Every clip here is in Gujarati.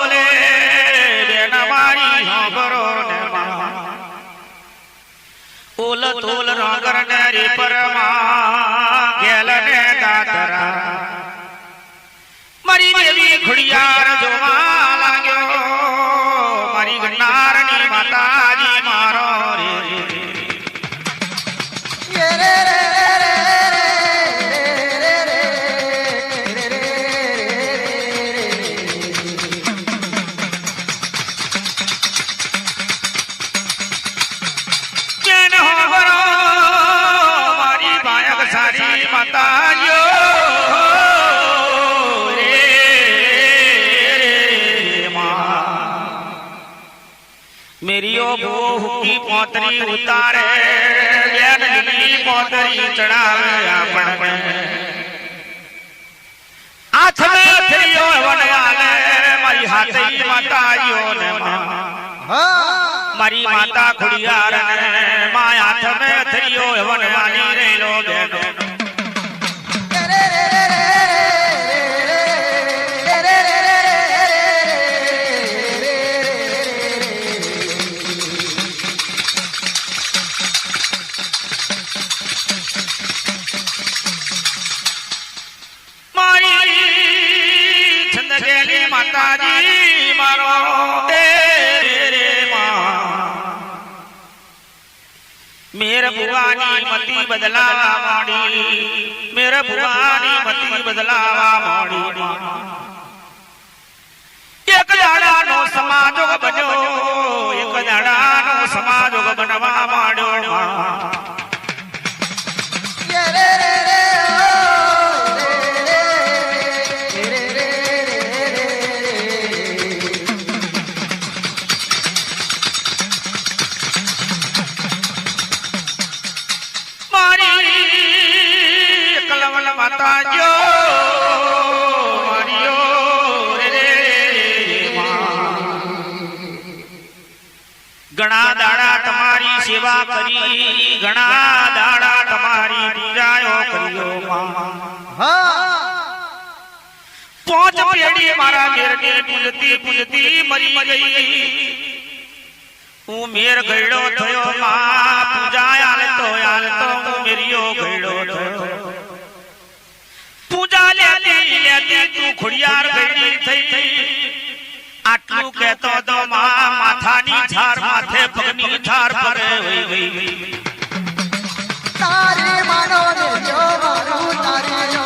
ઓલ તોલ રંગર ને રે પરમા ગેલ ને દાતરા મારી દેવી ખુડિયાર જોવા મેરીઓ ભૂ હુકી પોતરી ઉતારે બેન લીલી પોતરી ચડાવે આપણને. હાથ મે થયો વનવાલે મારી હાથઈ માતાયો ને મારી માતા ખુડિયાર ને માયા થમે થયો વનવાની રેલો બેનો. મેર ભુવાની મતી બદલાવા માંડી મેર ભુવાની મતી બદલાવા માંડી એક દાડાનો સમાજોગ બન્યો એક દાડાનો સમાજોગ બનવા માંડ્યો ઘણા દાડા તમારી સેવા કરી ઘણા દાડા તમારી પૂજાયો કર્યો માં. પોંચ પેઢી મારા મેરની પૂજતી પૂજતી મરી ગઈ હું મેર ગયડો થયો માં પૂજા આલતો આલતો હું મેરિયો ગયડો થયો પૂજા લેતી લેતી તું ખુડિયાર ગયડી થઈ થઈ આટલું કહેતો તો માં માથાની ઝાર માથે પગની ઝાર ગઈ તારી માનો ને જો મારું તારી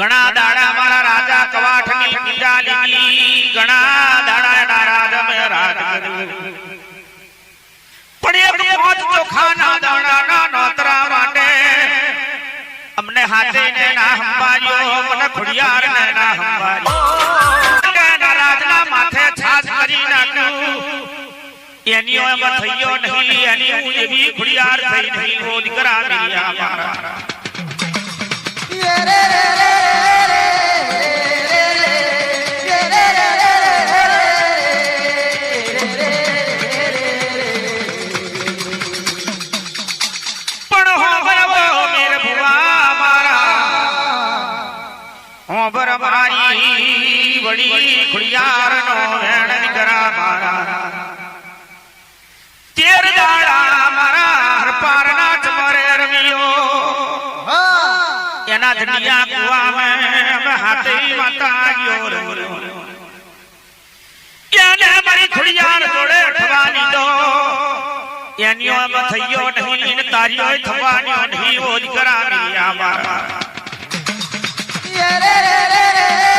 ઘણા દાડા મારા રાજા કવાઠની પૂજા લીધી ઘણા દાડા ના રાજ મે રાજ કર્યું પણ એક પાંચ ચોખાના દાણાના નોતરા માટે અમને હાથે ને ના હંબાર્યો મને ખુડિયાર ને ના હંબાર્યો ના રાજના માથે છાજ કરી નાખ્યું એની એમાં થયો નહીં એની હું એવી ખુડિયાર થઈ નહીં ઓ દીકરા મેરિયા મારા યે રે રે રે રે એના ધડિયા કુવામાં અમે હાથે માતા ગયો રમ્યો એને મારી ખુડિયાર જોડે અઠવાની દો એની આમ થયો નહીં ને તારીઓ થવાનીઓ નહીં ઓ દીકરા મિયા મારા યે રે રે રે રે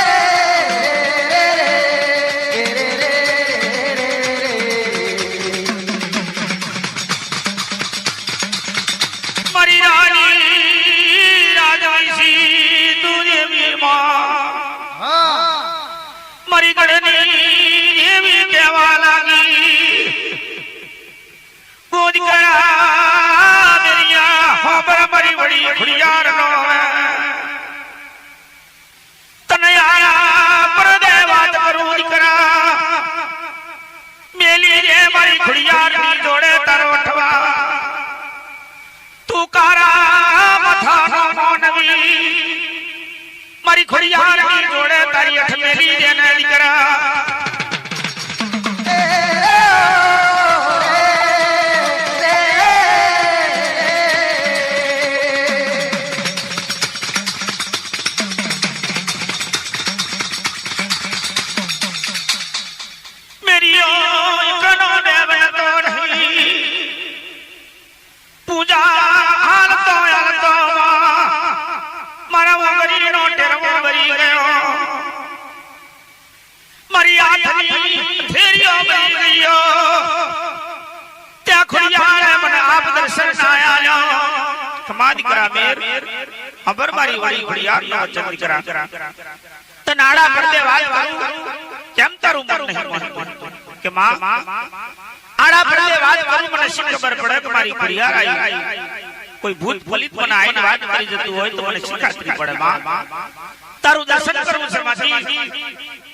ગળની જેવી કહેવા લાગી ઓ દીકરા મેરિયા હોબર મારી વડી ખુડિયાર નો તને આયા પરદે વાત કરું દીકરા, મેલી રે મારી ખુડિયારની તું કારા મથાનો મોનવી મારી ખોડિયાર ની જોડે તારી અઠ મેલી દે ને દીકરા વાત મારી? આવી? કોઈ ભૂત ફલિત મને આઈને વાત કરી જતું હોય તો મને શી પડે તારું દર્શન કરવું છે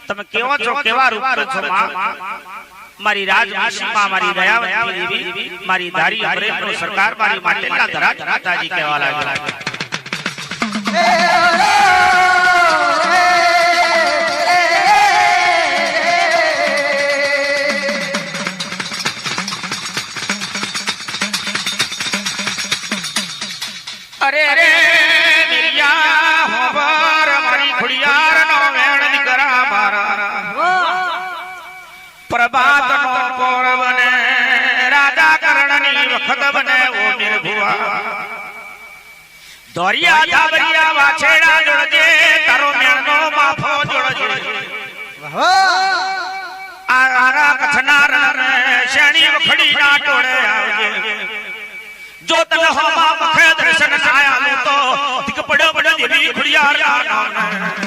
તમે કેવો છો, કેવા રૂપ છો મારી રાજવંશીમાં મારી દયાવતી દેવી મારી ધારી અમરેશનો સરકાર મારી માટેલા ધરા ધરાતાજી કહેવા લાગ્યા. દોરિયા ધાબરિયા વાછેડા જોડજે તારો મેળનો માફો જોડજે. આ આરા કથનાર ને શેણી વખડી ના ટોળે આવજે. જો તને હોમા દર્શન આયા તો દિક પડ્યો પડ્યો દેવી તાર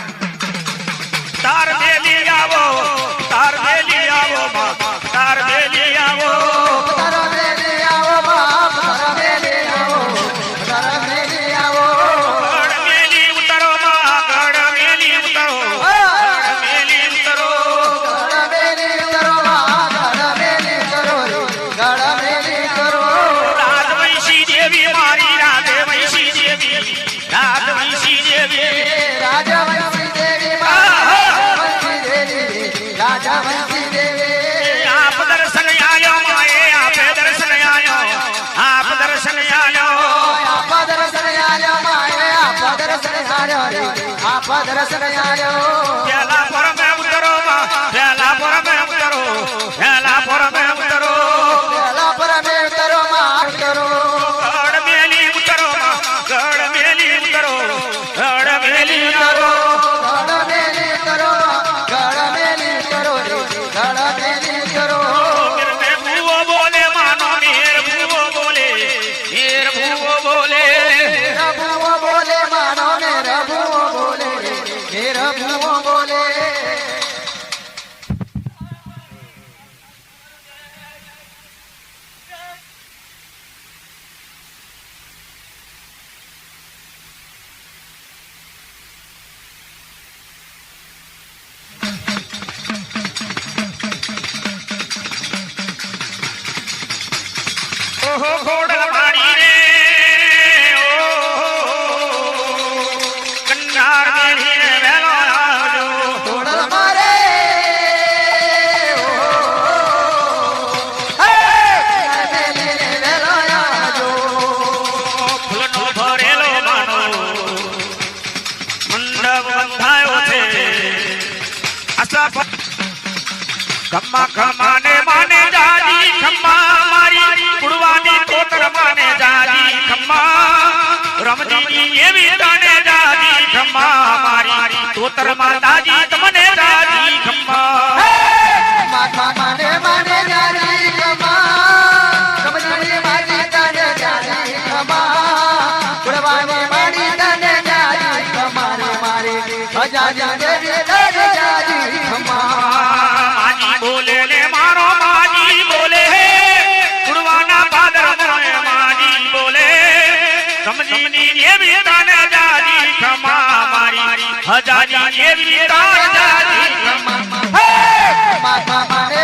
दर्शनायो ખોડલ મારી રે કન્નાર મેળીને વેલો આવજો ખોડલ મારે ફૂલનો ભરેલો માનો મંડપ બંધાયો છે આશા પ- ખમ્મા મારી કોતર માતાજી તમને જાજી ખમ્મા માથા માને માને જાજી કમા સમજણી માજી તને જાજી કમા ઉડવાની માડી તને જાજી કમા મારે હજાજી દેવી તને જાજી કમા માજી બોલે ને મારો માજી બોલે કુડવાના પાદર મોએ માજી બોલે સમજીની એવી તાને હજારી એવી તાર જારી માથા મારે